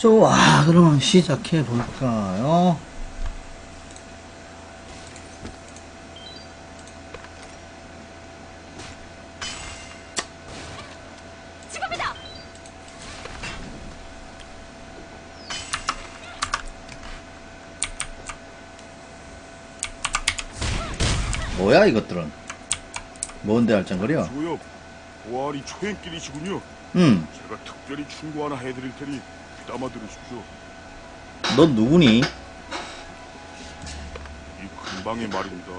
좋아, 그럼 시작해 볼까요? 지금이다. 뭐야, 이것들은? 뭔데 알짱거려? 조엽, 보아리 초행길이시군요. 응, 제가 특별히 충고 하나 해드릴 테니 귀 담아 들으십시오. 넌 누구니? 이 근방에 말입니다.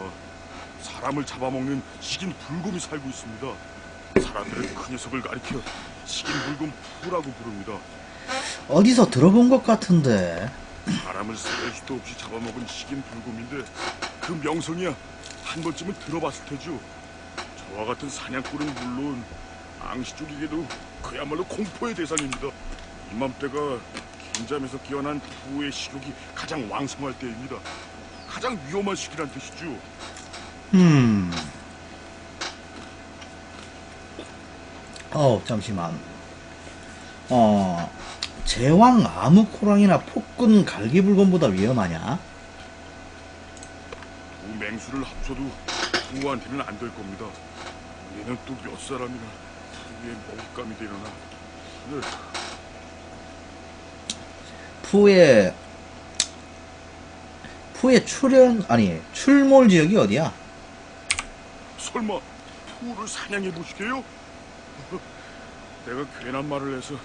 사람을 잡아먹는 식인 불곰이 살고 있습니다. 사람들은 그 녀석을 가리켜 식인 불곰 푸라고 부릅니다. 어디서 들어본 것 같은데. 사람을 살 수도 없이 잡아먹은 식인 불곰인데 그 명성이야 한 번쯤은 들어봤을 테죠. 저와 같은 사냥꾼은 물론 앙시 쪽에게도 그야말로 공포의 대상입니다. 이맘때가 긴잠에서 깨어난 부의 식욕이 가장 왕성할 때입니다. 가장 위험한 시기란 뜻이죠. 음. 어, 잠시만. 어, 제왕 아무코랑이나 폭군 갈기불건보다 위험하냐? 두 맹수를 합쳐도 부한테는 안 될 겁니다. 얘는 또 몇 사람이나 부의 먹잇감이 되려나. 네, 푸의, 푸의 출연, 아니, 출몰 지역이 어디야? 설마 부를 사냥해 보시게요? 내가 괜한 말을 해서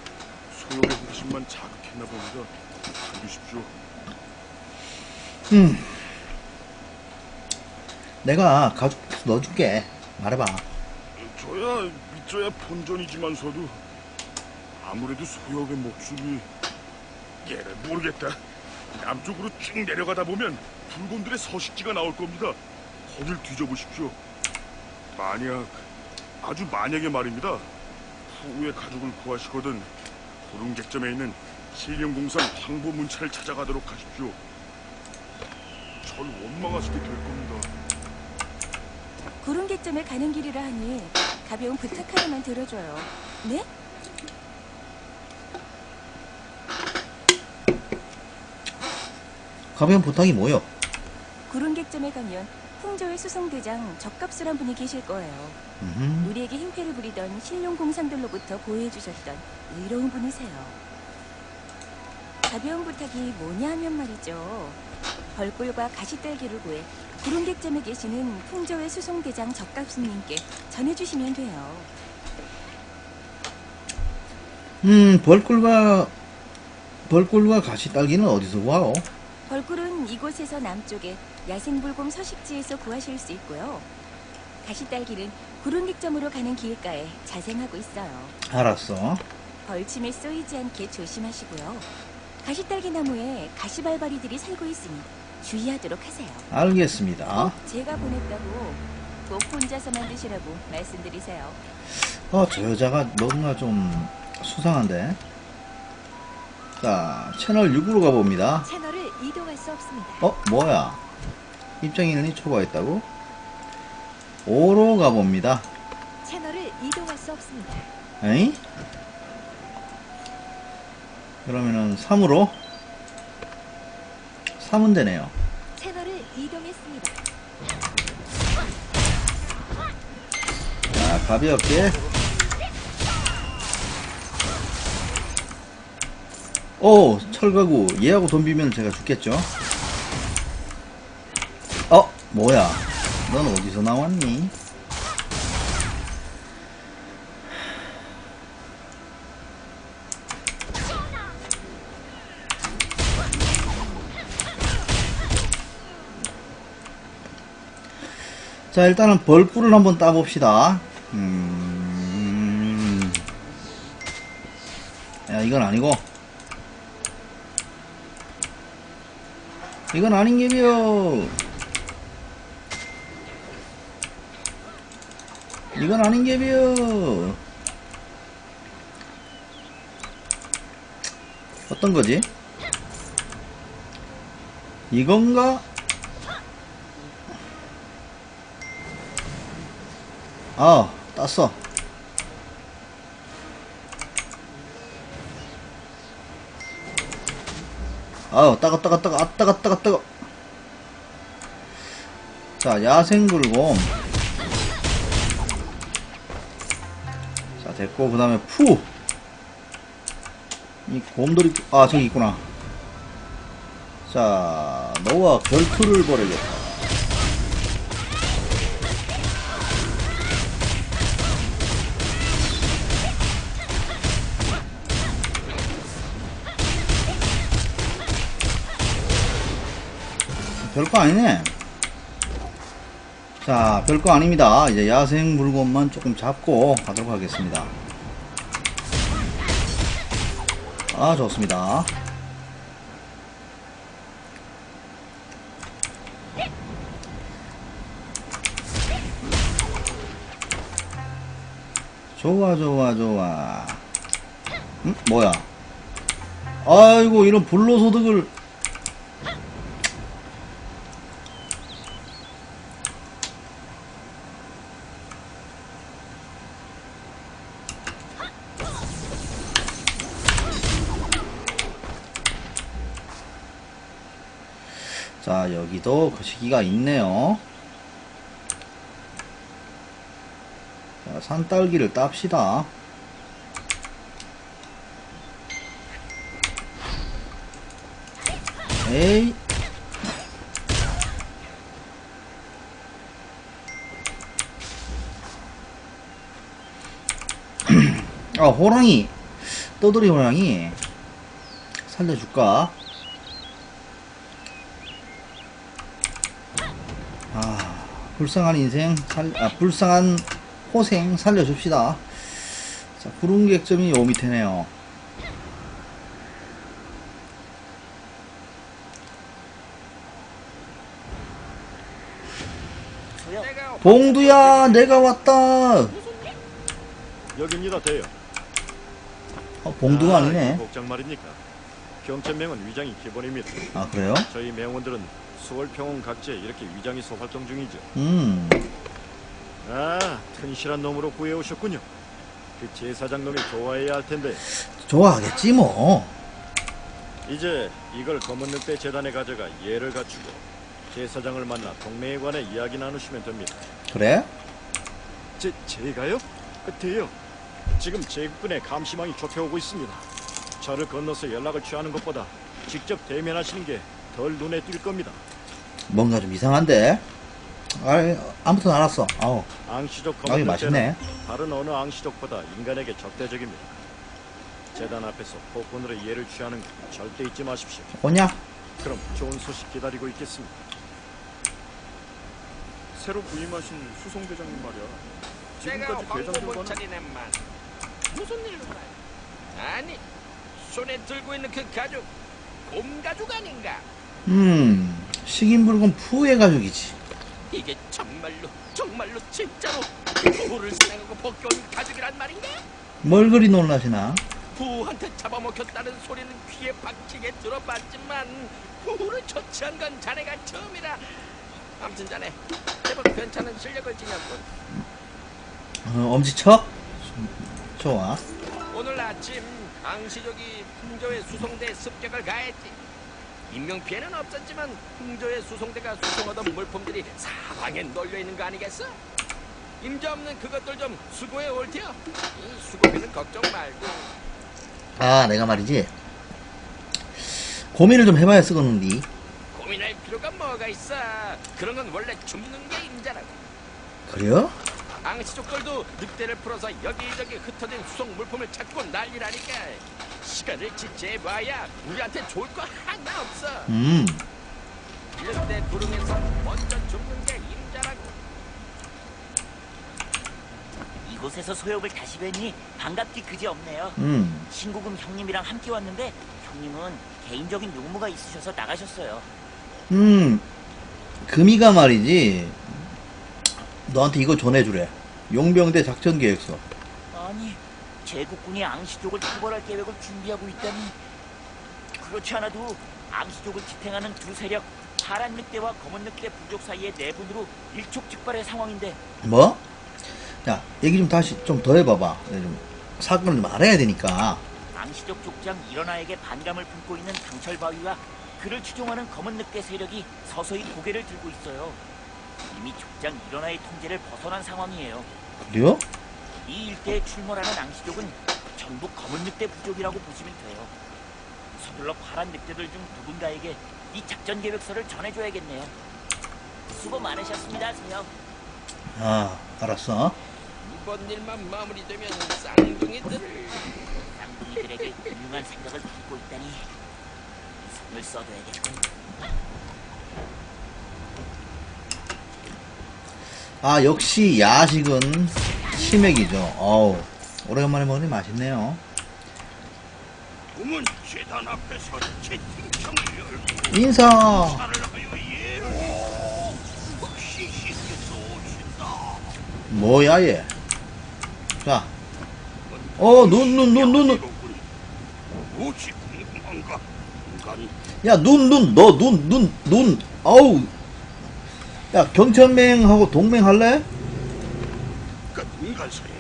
소욕의 호기심만 자극했나 봅니다. 믿으십시오. 음. 내가 가죽 넣어줄게. 말해봐. 저야 믿져야 본전이지만서도 아무래도 소욕의 목숨이 얘를 모르겠다. 남쪽으로 쭉 내려가다 보면 불곰들의 서식지가 나올 겁니다. 거길 뒤져보십시오. 만약 아주 만약에 말입니다. 후의 가족을 구하시거든 구릉객점에 있는 실령공산 황보 문차를 찾아가도록 하십시오. 절 원망하시게 될 겁니다. 구릉객점에 가는 길이라 하니 가벼운 부탁 하나만 들어줘요. 네? 가벼운 부탁이 뭐요? 구릉객점에 가면 풍조의 수송대장 적갑수란 분이 계실 거예요. 음. 우리에게 행패를 부리던 신룡 공상들로부터 보호해 주셨던 의로운 분이세요. 가벼운 부탁이 뭐냐면 말이죠. 벌꿀과 가시딸기를 구해 구릉객점에 계시는 풍조의 수송대장 적갑수님께 전해주시면 돼요. 음, 벌꿀과, 벌꿀과 가시딸기는 어디서 구하오? 벌꿀은 이곳에서 남쪽에 야생불곰 서식지에서 구하실 수 있고요. 가시딸기는 구릉객점으로 가는 길가에 자생하고 있어요. 알았어. 벌침에 쏘이지 않게 조심하시고요. 가시딸기 나무에 가시발바리들이 살고 있으니 주의하도록 하세요. 알겠습니다. 제가 보냈다고 꼭 혼자서 만 드시라고 말씀드리세요. 어, 저 여자가 뭔가 좀 수상한데. 자, 채널 6으로 가봅니다. 채널을 이동할 수 없습니다. 어, 뭐야? 입장인원이 초과했다고? 5로 가봅니다. 채널을 이동할 수 없습니다. 에이? 그러면은 3으로? 3은 되네요. 채널을 이동했습니다. 자, 가볍게. 오, 철가구. 얘하고 돈 비면 제가 죽겠죠? 어, 뭐야. 넌 어디서 나왔니? 자, 일단은 벌꿀을 한번 따봅시다. 음. 야, 이건 아니고. 이건 아닌 게비요. 이건 아닌 게비요. 어떤 거지? 이건가? 아, 땄어. 아유, 따가, 따가, 따가, 아, 따가, 따가, 따가. 자, 야생불곰. 자, 됐고, 그 다음에 푸. 이 곰돌이, 아, 저기 있구나. 자, 너와 결투를 벌이겠다. 별거 아니네. 자, 별거 아닙니다. 이제 야생 물건만 조금 잡고 가도록 하겠습니다. 아, 좋습니다. 좋아, 좋아, 좋아. 응? 뭐야? 아이고, 이런 불로소득을. 자, 여기도 거시기가 있네요. 자, 산딸기를 땁시다. 에이. 아, 호랑이. 떠돌이 호랑이. 살려줄까? 아, 불쌍한 인생, 살, 아, 불쌍한 호생 살려줍시다. 자, 구름 객점이 요 밑에네요. 봉두야, 내가 왔다. 여기입니다, 대요. 어, 봉두가 아, 아니네. 이 복장 말입니까? 경천명은 위장이 기본입니다. 아, 그래요? 저희 명원들은 수월평원 각지에 이렇게 위장이소 활동 중이죠. 음, 아, 튼실한 놈으로 구해오셨군요. 그 제사장 놈이 좋아해야 할 텐데 좋아하겠지, 뭐. 이제 이걸 검은 늑대 재단에 가져가 예를 갖추고 제사장을 만나 동맹에 관해 이야기 나누시면 됩니다. 그래? 제, 제가요? 대요. 지금 제국군의 감시망이 좁혀오고 있습니다. 저를 건너서 연락을 취하는 것보다 직접 대면하시는 게 덜 눈에 띌 겁니다. 뭔가 좀 이상한데? 아, 아무튼 알았어. 아우, 앙시족 아이, 검은 맛있네. 다른 어느 앙시족보다 인간에게 적대적입니다. 재단 앞에서 폭군으로 예를 취하는 거 절대 잊지 마십시오. 오냐? 그럼 좋은 소식 기다리고 있겠습니다. 새로 부임하신 수송 대장님 말이야. 내가 지금까지 황고 대장들과는 본차리네만 무슨 일로 말? 아니 손에 들고 있는 그 가죽 곰 가죽 아닌가? 음, 식인불금 푸의 가족이지. 이게 정말로 정말로 진짜로 부를 사냥하고 벗겨온 가죽이란 말인가? 뭘 그리 놀라시나? 부한테 잡아먹혔다는 소리는 귀에 박히게 들어봤지만 부를 처치한 건 자네가 처음이라. 아무튼 자네 제법 괜찮은 실력을 지녔군. 어, 엄지척? 좋아. 오늘 아침 앙시족이 풍조의 수송대 습격을 가했지. 인명 피해는 없었지만 풍조의 수송대가 수송하던 물품들이 사방에 널려 있는 거 아니겠어? 임자 없는 그것들 좀 수고해 올테요. 이 수고비는 걱정 말고. 아, 내가 말이지. 고민을 좀 해봐야 쓰겠는디. 고민할 필요가 뭐가 있어? 그런 건 원래 죽는 게 임자라고. 그래요? 앙시족들도 늑대를 풀어서 여기저기 흩어진 수송 물품을 찾고 난리라니까. 시간을 지체해봐야 우리한테 좋을 거 하나 없어. 음, 늑대 구름에서 먼저 죽는 게 임자라고. 이곳에서 소욕을 다시 뵈니 반갑기 그지 없네요. 음. 신고금 형님이랑 함께 왔는데 형님은 개인적인 용무가 있으셔서 나가셨어요. 음, 금이가 말이지. 너한테 이거 전해주래. 용병대 작전 계획서. 제국군이 앙시족을 처벌할 계획을 준비하고 있다니. 그렇지 않아도 앙시족을 지탱하는 두 세력, 파란 늑대와 검은 늑대 부족 사이의 내분으로 일촉즉발의 상황인데 뭐? 야, 얘기 좀 다시 좀 더 해봐봐. 내가 좀 사건을 좀 알아야 되니까. 앙시족 족장 일어나에게 반감을 품고 있는 강철바위와 그를 추종하는 검은 늑대 세력이 서서히 고개를 들고 있어요. 이미 족장 일원화의 통제를 벗어난 상황이에요. 그래요? 이 일대에 출몰하는 앙시족은 전부 검은 늑대 부족이라고 보시면 돼요. 서둘러 파란 늑대들 중 누군가에게 이 작전 계획서를 전해줘야겠네요. 수고 많으셨습니다, 세요. 아, 알았어. 이번 일만 마무리되면 쌍둥이들을 쌍둥이들에게 훌륭한 생각을 품고 있다니 이 손을 써둬야겠군. 아, 역시 야식은 치맥이죠. 어우, 오래간만에 먹으니 맛있네요. 인사! 뭐야, 얘? 자. 어, 눈, 눈, 눈, 눈, 눈. 야, 눈, 눈, 너, 눈, 눈, 눈. 어우. 야, 경천맹하고 동맹할래? 그 인간사의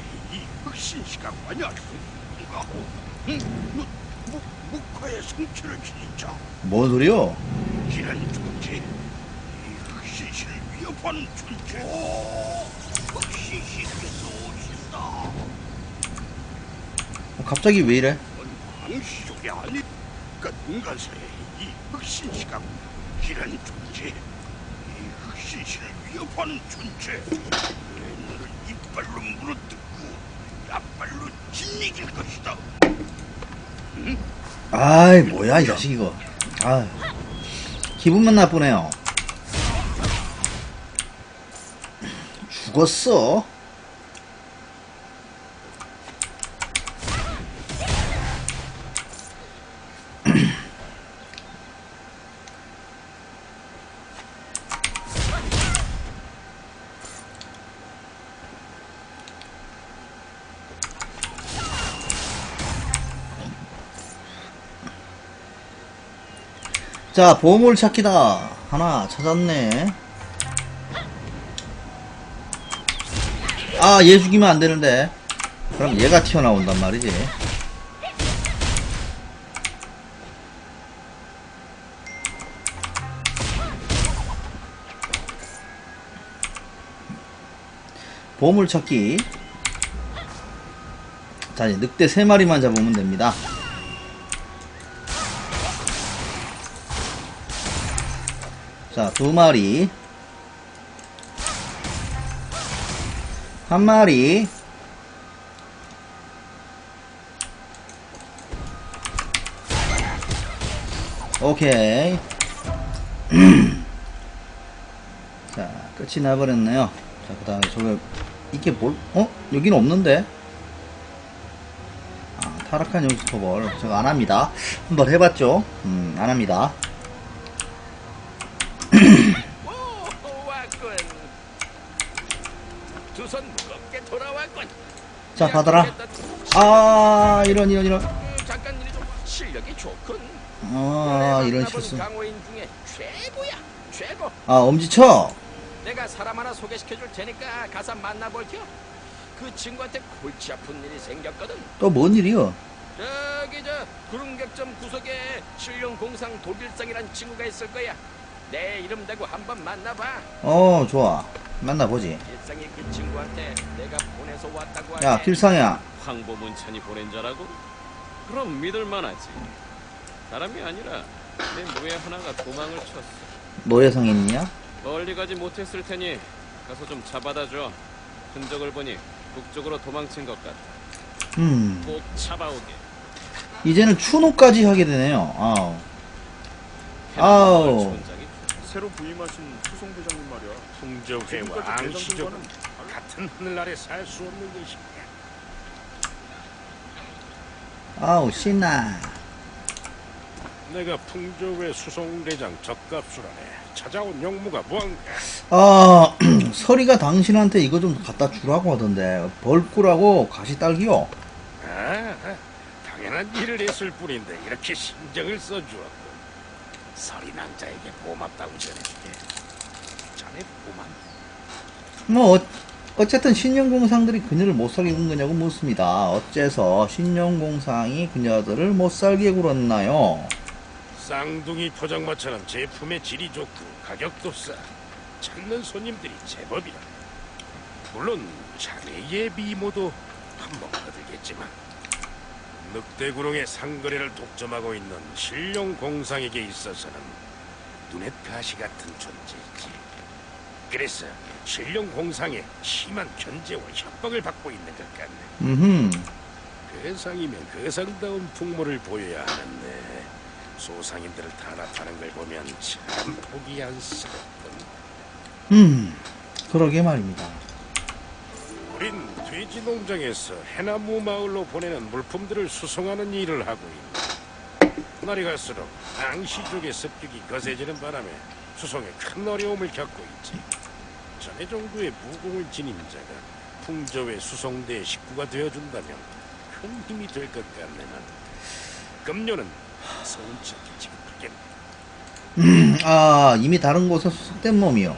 이? 무, 무, 묵화의 성취를 지니자 뭔 소리요? 이런 존재 이 흑신시를 위협하는 존재 흑신시께서 오신다 갑자기 왜 이래? 왕시족이 아니 그 인간사의 이 흑신시가 이런 존재 이 흑신시를 위협하는 존재 이빨로 물어뜯고 야빨로 짓이길 것이다 아이, 뭐야, 이 자식 이거. 아 기분만 나쁘네요. 죽었어? 자, 보물 찾기다. 하나 찾았네. 아, 얘 죽이면 안 되는데. 그럼 얘가 튀어나온단 말이지. 보물 찾기. 자, 이제 늑대 세 마리만 잡으면 됩니다. 자, 두 마리. 한 마리. 오케이. 자, 끝이 나버렸네요. 자, 그 다음에 저거, 이게 뭘, 어? 여기는 없는데? 아, 타락한 연수터벌. 저거 안 합니다. 한번 해봤죠? 음, 안 합니다. 오 왔군 두 손 무겁게 돌아왔군 자, 받아라. 아, 이런, 이런, 이런. 음, 잠깐 이리 좀 와. 실력이 좋군 아, 이런 실수. 강호인 중에 최고야 최고 아, 엄지쳐! 내가 사람 하나 소개시켜 줄 테니까 가서 만나볼게요 그 친구한테 골치 아픈 일이 생겼거든 또 뭔 일이요? 저기 저 구릉객점 구석에 실용공상 독일성이란 친구가 있을 거야 내 이름 대고 한번 만나봐 어, 좋아. 만나보지. 일상이 그 친구한테 내가 보내서 왔다고 하네 야, 필상이야. 황보문찬이 보낸 자라고? 그럼 믿을 만하지. 사람이 아니라 내 노예 하나가 도망을 쳤어. 노예 성인이야? 멀리 가지 못했을 테니 가서 좀 잡아다 줘. 흔적을 보니 북쪽으로 도망친 것 같아. 음, 꼭 잡아오게. 이제는 추노까지 하게 되네요. 아우. 아우. 새로 부임하신 수송대장님 말이야 풍족회와 앙시족은 같은 하늘 아래 살수 없는 것입니다. 아우, 신나. 내가 풍족회 수송대장 적갑수라네. 찾아온 용무가 뭔가? 아, 서리가 당신한테 이거 좀 갖다 주라고 하던데. 벌꿀하고 가시딸기요. 아, 당연한 일을 했을 뿐인데 이렇게 신경을 써주었고 서리 남자에게 고맙다고. 자네 고맙. 뭐, 어, 어쨌든 신용공상들이 그녀를 못 살게 군 거냐고 묻습니다. 어째서 신용공상이 그녀들을 못 살게 굴었나요? 쌍둥이 포장마처럼 제품의 질이 좋고 가격도 싸. 찾는 손님들이 제법이야. 물론 자네의 미모도 한몫 거들겠지만 늑대구룡의 상거래를 독점하고 있는 신룡 공상에게 있어서는 눈엣 가시 같은 존재이지. 그래서 신룡 공상에 심한 견제와 협박을 받고 있는 것 같네. 음흠. 괴상이면 괴상다운 풍모를 보여야 하는데 소상인들을 탄압하는 걸 보면 참 보기 안쓰럽군. 음, 그러게 말입니다. 우린 돼지 농장에서 해나무 마을로 보내는 물품들을 수송하는 일을 하고 있다. 날이 갈수록 앙시 쪽의 습격이 거세지는 바람에 수송에 큰 어려움을 겪고 있지. 전해 정도의 무공을 지닌 자가 풍저의 수송대의 식구가 되어준다면 큰 힘이 될 것 같네 난. 금료는 서운찮게 지급하겠네. 음, 아, 이미 다른 곳에 놈이요.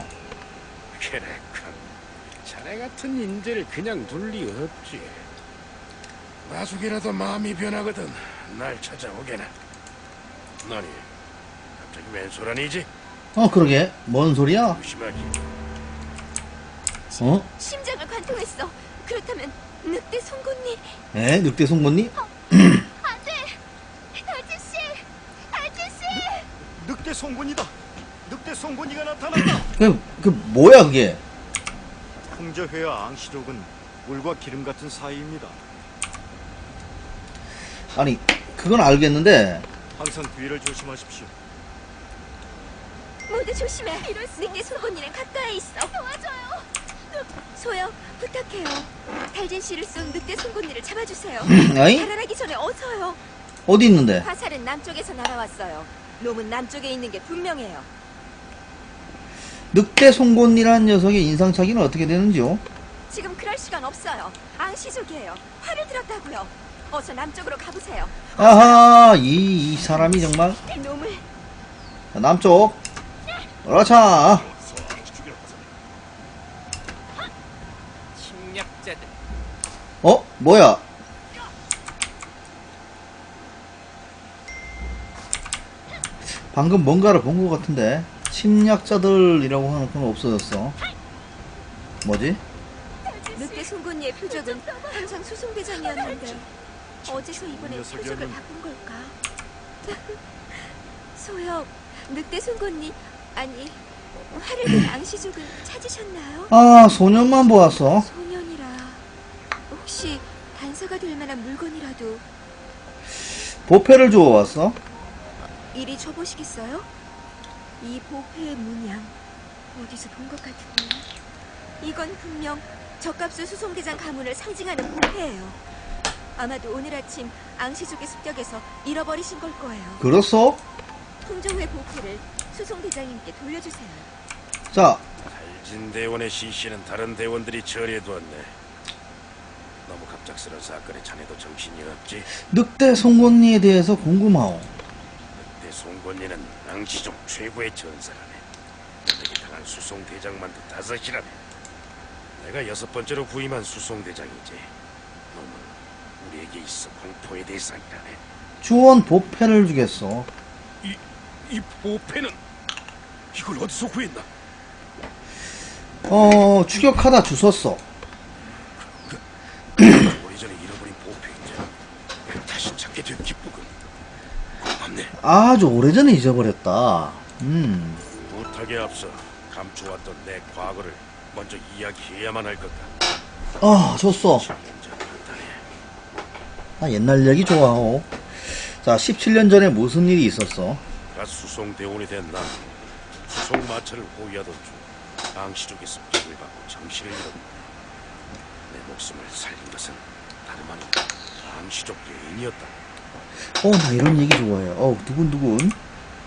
그래군. 자네 같은 인재를 그냥 둘 리 없지. 나중에라도 마음이 변하거든 날 찾아오게나. 너니 갑자기 웬 소란이지? 어, 그러게. 뭔 소리야? 조심하기. 어? 심장을 관통했어. 그렇다면 늑대 송곳니 에? 늑대 송곳니? 아저씨, 아저씨. 늑대 송곳니다. 늑대 송곳니가 나타났다. 그, 그, 뭐야, 그게? 풍저회와 앙시족은 물과 기름 같은 사이입니다. 아니, 그건 알겠는데, 항상 뒤를 조심하십시오. 모두 조심해. 늑대 송곳니는 가까이 있어. 도와줘요. 소영, 부탁해요. 달진 씨를 쏜 늑대 송곳니를 잡아주세요. 어이? 달아나기 전에 어서요. 어디 있는데? 화살은 남쪽에서 날아왔어요. 놈은 남쪽에 있는 게 분명해요. 늑대 송곳니라는 녀석의 인상착의는 어떻게 되는지요? 지금 그럴 시간 없어요. 앙시족이에요. 활을 들었다고요. 어서 남쪽으로 가보세요. 아하, 이, 이 사람이 정말. 놈을 자, 남쪽. 그렇죠. 침략자들 어? 뭐야? 방금 뭔가를 본 것 같은데 침략자들이라고 하는 건 없어졌어 뭐지? 늑대 송곳니의 표적은 항상 수송대장이었는데 어디서 이번에 표적을 바꾼 걸까? 소영, 늑대 송곳니 아니 활을 든 앙시족은 찾으셨나요? 아 소년만 보았어 소년이라 혹시 단서가 될 만한 물건이라도 보패를 주워왔어 이리 줘보시겠어요? 이 보패의 문양 어디서 본 것 같은데 이건 분명 적갑수 수송대장 가문을 상징하는 보패예요 아마도 오늘 아침 앙시족의 습격에서 잃어버리신 걸 거예요 그렇소? 풍조회 보패를 수송대장님께 돌려주세요 자 달진 대원의 시신은 다른 대원들이 처리해두었네. 너무 갑작스러운 사건에 자네도 정신이 없지. 늑대 송곳니에 대해서 궁금하오 내 송곳니는 앙시족 최고의 전사라네. 내게 당한 수송대장만도 다섯이라네. 내가 여섯 번째로 부임한 수송대장이지. 놈은 우리에게 있어 공포의 대상이라네. 주원 보패를 주겠어 이, 이 보패는 이걸 어디서 구했나? 어 추격하다 주웠어 오래전에 잃어버린 보패인데 다시 찾게 된 기쁘군. 고맙네. 아주 오래전에 잊어버렸다 음 부탁에 앞서 감춰왔던 내 과거를 먼저 이야기해야만 할 것 같다. 아, 간단해. 나 옛날 얘기 좋아하오. 자, 17년 전에 무슨 일이 있었어? 가 수송 대원이 된 난 수송 마차를 호위하던 중 앙시족의 습격을 받고 정신을 잃었다. 내 목숨을 살린 것은 다름 아닌 앙시족 여인이었다. 어, 나 이런 얘기 좋아해. 어, 두근두근.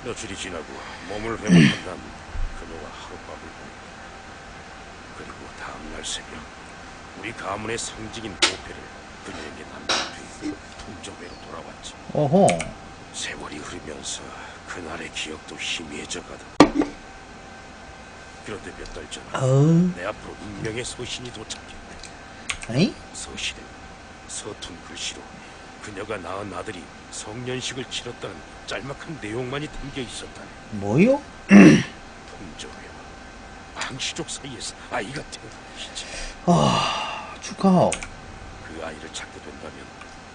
며칠이 지나고 몸을 회복한 난 그녀와 하룻밤을 보냈다. 그리고 다음날 새벽 우리 가문의 상징인 보패를 그녀에게 남겨두고 통정회로 돌아왔지. 어허. 세월이 흐르면서 그날의 기억도 희미해져 가다. 그런데 몇 달 전 어, 내 앞으로 익명의 서신이 도착했네. 아니? 서신에 서툰 글씨로 그녀가 낳은 아들이 성년식을 치렀다는 짤막한 내용만이 담겨 있었다네. 뭐요? 풍조회와 앙시족 사이에서 아이가 태어난 것이지. 아, 축하하오. 그 아이를 찾게 된다면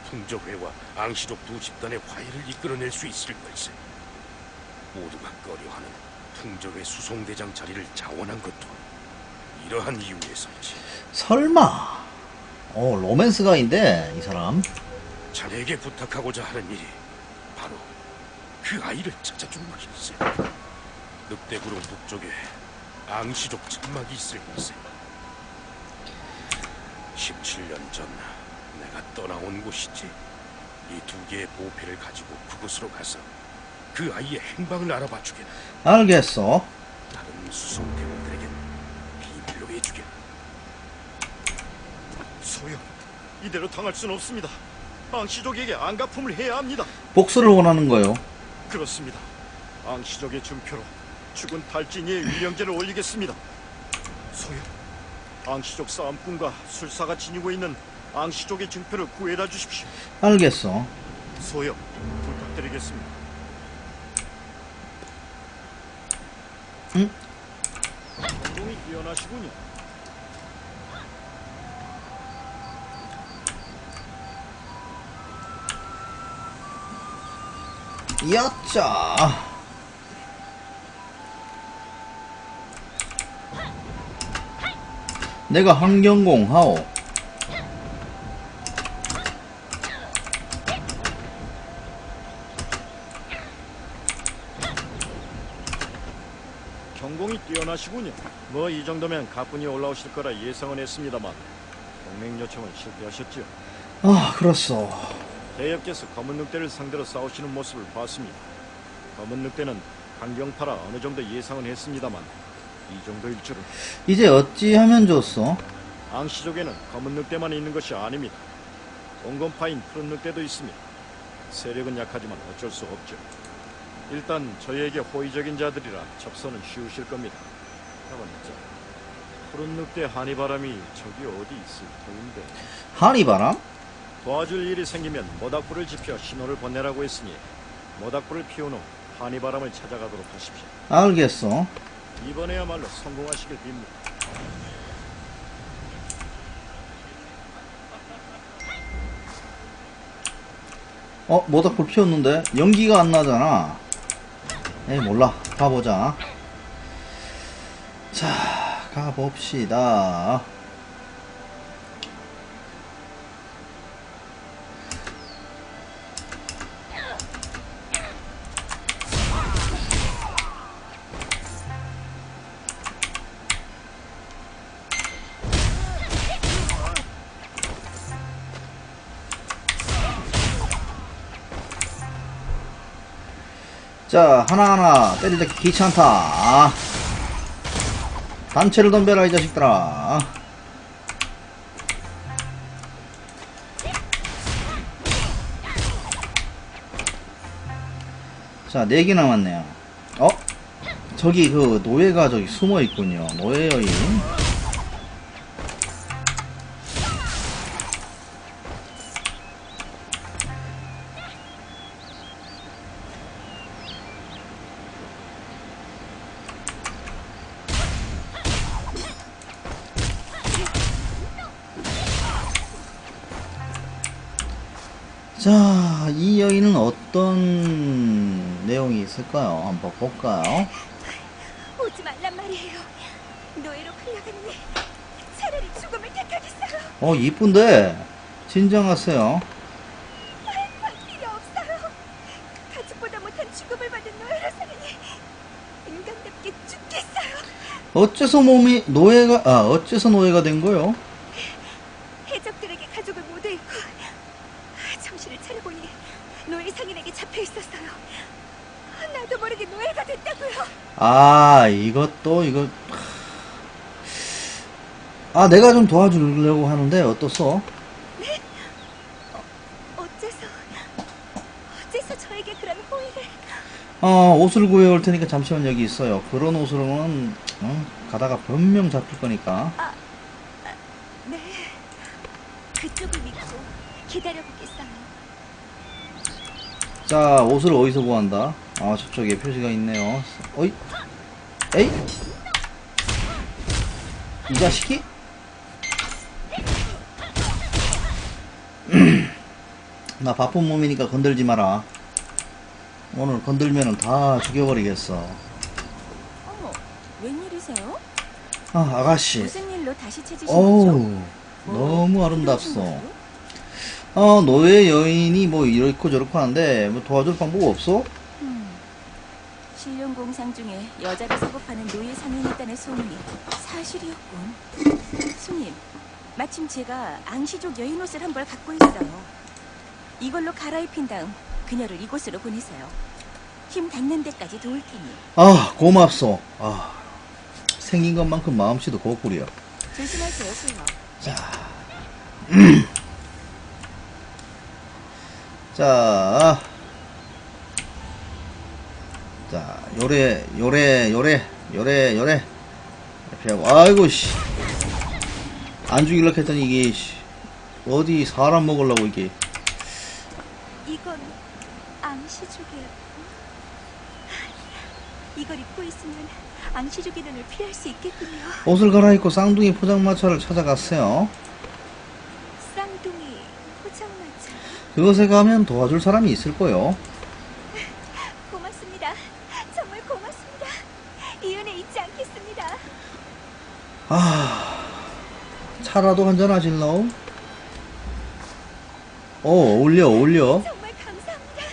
풍조회와 앙시족 두 집단의 화해를 이끌어낼 수 있을 걸세. 모두가 꺼려하는 풍조회 수송대장 자리를 자원한 것도 이러한 이유에서이지. 설마. 어, 로맨스가인데, 이 사람. 자네에게 부탁하고자 하는 일이 바로 그 아이를 찾아주는 것일세. 늑대구름 북쪽에 앙시족 천막이 있을 것세. 17년 전 내가 떠나온 곳이지. 이 두 개의 보패를 가지고 그곳으로 가서 그 아이의 행방을 알아봐 주겠다. 알겠어. 다른 수송대원들에겐 비밀로 해주겠다. 소영, 이대로 당할 순 없습니다. 앙시족에게 안가품을 해야 합니다. 복수를 원하는 거요. 그렇습니다. 앙시족의 준표로 죽은 탈진이의 위령제를 올리겠습니다. 소영, 앙시족 싸움꾼과 술사가 지니고 있는 앙시족의 증표를 구해다 주십시오. 알겠어. 소영, 부탁드리겠습니다. 응? 공이 뛰어나시군요. 야짜. 내가 환경공 하오. 경공이 뛰어나시군요. 뭐 이 정도면 가뿐히 올라오실 거라 예상은 했습니다만 동맹 요청은 실패하셨지요. 아, 그렇소. 대엽께서 검은 늑대를 상대로 싸우시는 모습을 봤습니다. 검은 늑대는 강경파라 어느 정도 예상은 했습니다만 이 정도일 줄은 이제 어찌하면 좋소? 앙시족에는 검은 늑대만 있는 것이 아닙니다. 공검파인 푸른 늑대도 있습니다. 세력은 약하지만 어쩔 수 없죠. 일단 저희에게 호의적인 자들이라 접선은 쉬우실 겁니다. 다만 저 푸른 늑대 한이바람이 저기 어디 있을 터인데 한이바람? 도와줄 일이 생기면 모닥불을 지펴 신호를 보내라고 했으니 모닥불을 피운 후 한이바람을 찾아가도록 하십시오. 알겠어. 이번에야말로 성공하시길 빕니다. 어, 모닥불 피웠는데? 연기가 안 나잖아. 에이, 몰라. 가보자. 자, 가봅시다. 자, 하나하나 때리기 귀찮다. 아. 단체를 덤벼라, 이 자식들아. 자, 4개 남았네요. 어? 저기 그 노예가 저기 숨어 있군요. 노예 여인. 한번 볼까요? 오지 말란 말이에요. 노예로 끌려갔네. 차라리 죽음을 택하겠어요. 어, 이쁜데? 진정하세요. 할 필요 없어요. 가족보다 못한 죽음을 받은 노예라서는 인간답게 죽겠어요. 어째서 몸이 노예가, 아, 어째서 노예가 된 거요? 해적들에게 가족을 모두 잃고 정신을 차려보니 노예 상인에게 잡혀 있었어요. 나도 모르게 노예가 됐다고요. 아, 이것도, 이거. 아, 내가 좀 도와주려고 하는데, 어떻소? 어째서 어째서 저에게 그런 호의를? 어, 옷을 구해올 테니까 잠시만 여기 있어요. 그런 옷으로는, 어, 가다가 분명 잡힐 거니까. 네. 그쪽을 믿고 기다려보겠어요. 자, 옷을 어디서 구한다? 아, 저쪽에 표시가 있네요. 어이? 에이? 이 자식이? 나 바쁜 몸이니까 건들지 마라. 오늘 건들면은 다 죽여버리겠어. 어머, 웬일이세요? 아, 아가씨. 무슨 일로 다시 찾으신? 어우, 너무 아름답소. 어, 노예 여인이 뭐 이렇고 저렇고 하는데, 뭐 도와줄 방법 없어? 음, 실용 공상 중에 여자를 사고파는 노예 상인이 있다는 소문이 사실이었군. 손님, 마침 제가 앙시족 여인 옷을 한 벌 갖고 있어요. 이걸로 갈아입힌 다음 그녀를 이곳으로 보내세요. 힘 닿는 데까지 도울 테니 아, 고맙소. 아, 생긴 것만큼 마음씨도 고꾸려. 조심하세요, 소녀. 자, 자, 자, 요래, 요래, 요래, 요래, 요래. 이렇게 하고, 아이고, 씨. 안 죽일라 했더니 이게, 씨. 어디 사람 먹으려고 이게. 이건 앙시족의 이걸 입고 있으면 앙시족의 눈을 피할 수 있겠군요. 옷을 갈아입고 쌍둥이 포장마차를 찾아갔어요. 쌍둥이 포장마차 그것에 가면 도와줄 사람이 있을 거요. 고맙습니다. 정말 고맙습니다. 이 은혜 잊지 않겠습니다. 아, 차라도 한잔 하실러? 어, 어울려, 어울려. 정말 감사합니다.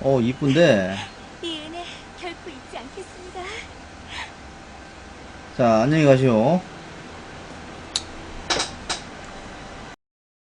어, 이쁜데. 이 은혜 결코 잊지 않겠습니다. 자, 안녕히 가시오.